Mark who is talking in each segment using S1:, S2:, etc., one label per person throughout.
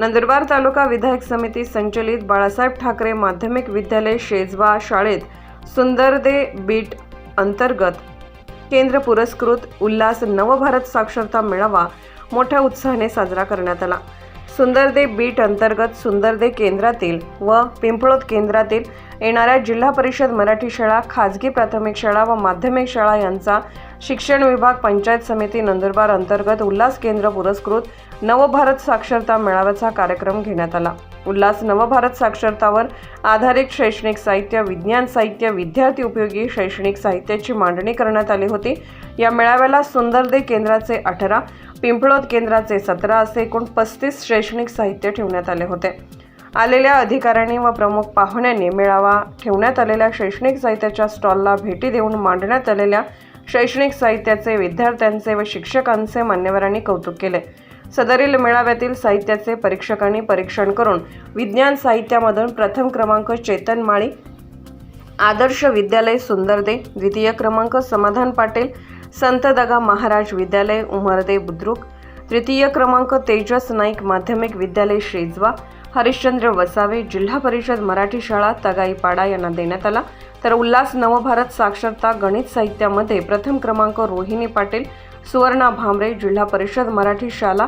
S1: नंदुरबार तालुका विधायक समिती संचलित बाळासाहेब ठाकरे माध्यमिक विद्यालय शेजवा शाळेत सुंदरदे बीट अंतर्गत केंद्र पुरस्कृत उल्हास नवभारत साक्षरता मेळावा मोठ्या उत्साहाने साजरा करण्यात आला. सुंदरदे बीट अंतर्गत सुंदरदे केंद्रातील व पिंपळोद केंद्रातील येणाऱ्या जिल्हा परिषद मराठी शाळा खाजगी प्राथमिक शाळा व माध्यमिक शाळा यांचा शिक्षण विभाग पंचायत समिती नंदुरबार अंतर्गत उल्हास केंद्र पुरस्कृत नवभारत साक्षरता मेळाव्याचा कार्यक्रम घेण्यात आला. उल्हास नवभारत साक्षरतावर आधारित शैक्षणिक साहित्य विज्ञान साहित्य विद्यार्थी उपयोगी शैक्षणिक साहित्याची मांडणी करण्यात आली होती. या मेळाव्याला सुंदरदे केंद्राचे अठरा पिंपळोद केंद्राचे सतरा असे एकूण पस्तीस शैक्षणिक साहित्य ठेवण्यात आले होते. आलेल्या अधिकाऱ्यांनी व प्रमुख पाहुण्यांनी मेळावा ठेवण्यात आलेल्या शैक्षणिक साहित्याच्या स्टॉलला भेटी देऊन मांडण्यात आलेल्या शैक्षणिक साहित्याचे विद्यार्थ्यांचे व शिक्षकांचे मान्यवरांनी कौतुक केले. सदरील मेळाव्यातील साहित्याचे परीक्षकांनी परीक्षण करून विज्ञान साहित्यामधून प्रथम क्रमांक चेतन माळी आदर्श विद्यालय सुंदरदे द्वितीय क्रमांक समाधान पाटील संत दगा महाराज विद्यालय उमरदे बुद्रुक तृतीय क्रमांक तेजस नाईक माध्यमिक विद्यालय शेजवा हरिश्चंद्र वसावे जिल्हा परिषद मराठी शाळा तगाईपाडा यांना देण्यात आला. तर उल्हास नवभारत साक्षरता गणित साहित्यामध्ये प्रथम क्रमांक रोहिणी पाटील सुवर्णा भांबरे जिल्हा परिषद मराठी शाळा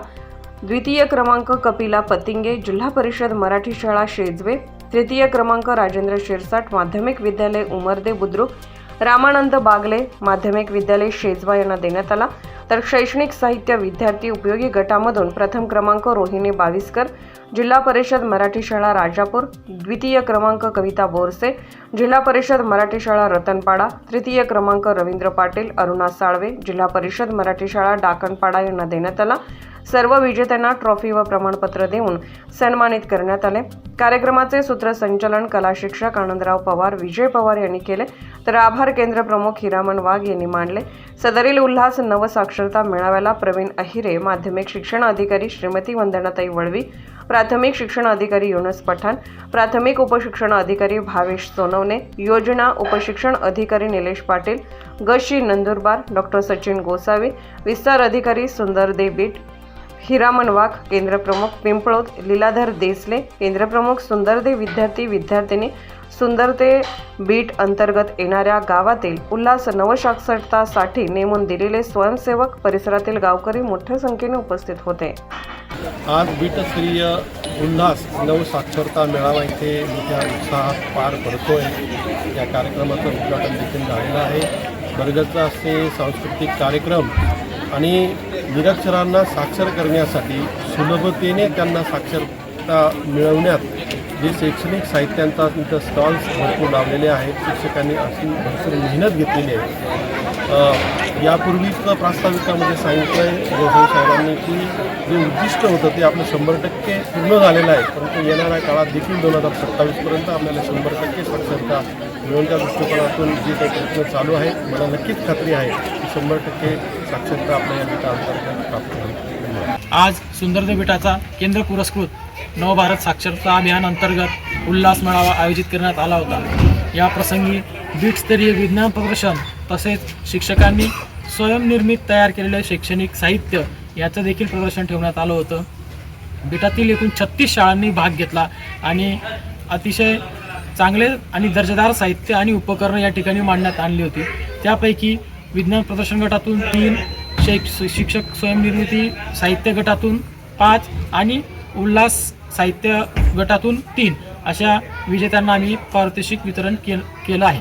S1: द्वितीय क्रमांक कपिला पतिंगे जिल्हा परिषद मराठी शाळा शेजवे तृतीय क्रमांक राजेंद्र शिरसाट माध्यमिक विद्यालय उमरदे बुद्रुक रामानंद बागले माध्यमिक विद्यालय शेजवा यांना देण्यात आला. तर शैक्षणिक साहित्य विद्यार्थी उपयोगी गटामधून प्रथम क्रमांक रोहिणी बाविस्कर जिल्हा परिषद मराठी शाळा राजापूर द्वितीय क्रमांक कविता बोरसे जिल्हा परिषद मराठी शाळा रतनपाडा तृतीय क्रमांक रवींद्र पाटील अरुणा साळवे जिल्हा परिषद मराठी शाळा डाकणपाडा यांना देण्यात आला. सर्व विजेत्यांना ट्रॉफी व प्रमाणपत्र देऊन सन्मानित करण्यात आले. कार्यक्रमाचे सूत्रसंचालन कला शिक्षक आनंदराव पवार विजय पवार यांनी केले. तर आभार केंद्र प्रमुख हिरामन वाघ यांनी मांडले सदरील उल्हास नवसाक्षरता मेळाव्याला प्रवीण अहिरे माध्यमिक शिक्षण अधिकारी श्रीमती वंदनाताई वळवी प्राथमिक शिक्षण अधिकारी युनस पठाण प्राथमिक उपशिक्षण अधिकारी भावेश सोनवणे योजना उपशिक्षण अधिकारी निलेश पाटील गशी नंदुरबार डॉक्टर सचिन गोसावी विस्तार अधिकारी सुंदर देबीट हिरामन वाघ केंद्रप्रमुख पिंपळोत लीलाधर देसले केंद्रप्रमुख सुंदरदे विद्यार्थी विद्यार्थिनी सुंदरते बीट अंतर्गत येणाऱ्या गावातील उल्हास नवशाक्षरतासाठी नेमून दिलेले स्वयंसेवक परिसरातील गावकरी मोठ्या संख्येने उपस्थित होते.
S2: आज बीटस्तरीय उल्हास नवसाक्षरता मेळावा इथे मोठ्या उत्साहात पार पडतोय. या कार्यक्रमाचं उद्घाटन देखील झालेलं आहे. बर्गजचा असे सांस्कृतिक कार्यक्रम आणि निरक्षरांना साक्षर करण्यासाठी सुलभतेने त्यांना साक्षरता मिळवण्यात जे शैक्षणिक साहित्यांचा तिथं स्टॉल्स भरपूर लावलेले आहेत. शिक्षकांनी अशी भरपूर मेहनत घेतलेली आहे. यापूर्वीचं प्रास्ताविकामध्ये सांगितलं आहे गोसाई साहेबांनी की जे उद्दिष्ट होतं ते आपलं शंभर टक्के पूर्ण झालेलं आहे परंतु येणाऱ्या काळात देखील दोन हजार सत्तावीसपर्यंत आपल्याला शंभर टक्के साक्षरता मिळवण्याच्या दृष्टिकोनातून जे काही प्रयत्न चालू आहेत मला नक्कीच खात्री आहे की शंभर टक्के साक्षरता आपल्या या प्राप्त होईल.
S3: आज सुंदरदेव बेटाचा केंद्र पुरस्कृत नवभारत साक्षरता अभियान अंतर्गत उल्हास मेळावा आयोजित करण्यात आला होता. या प्रसंगी बीटस्तरीय विज्ञान प्रदर्शन तसेच शिक्षकांनी स्वयंनिर्मित तयार केलेले शैक्षणिक साहित्य याचं देखील प्रदर्शन ठेवण्यात आलं होतं. बेटातील एकूण छत्तीस शाळांनी भाग घेतला आणि अतिशय चांगले आणि दर्जेदार साहित्य आणि उपकरणं या ठिकाणी मांडण्यात आणली होती. त्यापैकी विज्ञान प्रदर्शन गटातून तीन शैक शिक्षक स्वयंनिर्मिती साहित्य गटातून पाच आणि उल्हास साहित्य गटातून तीन अशा विजेत्यांना आम्ही पारितोषिक वितरण के केलं आहे.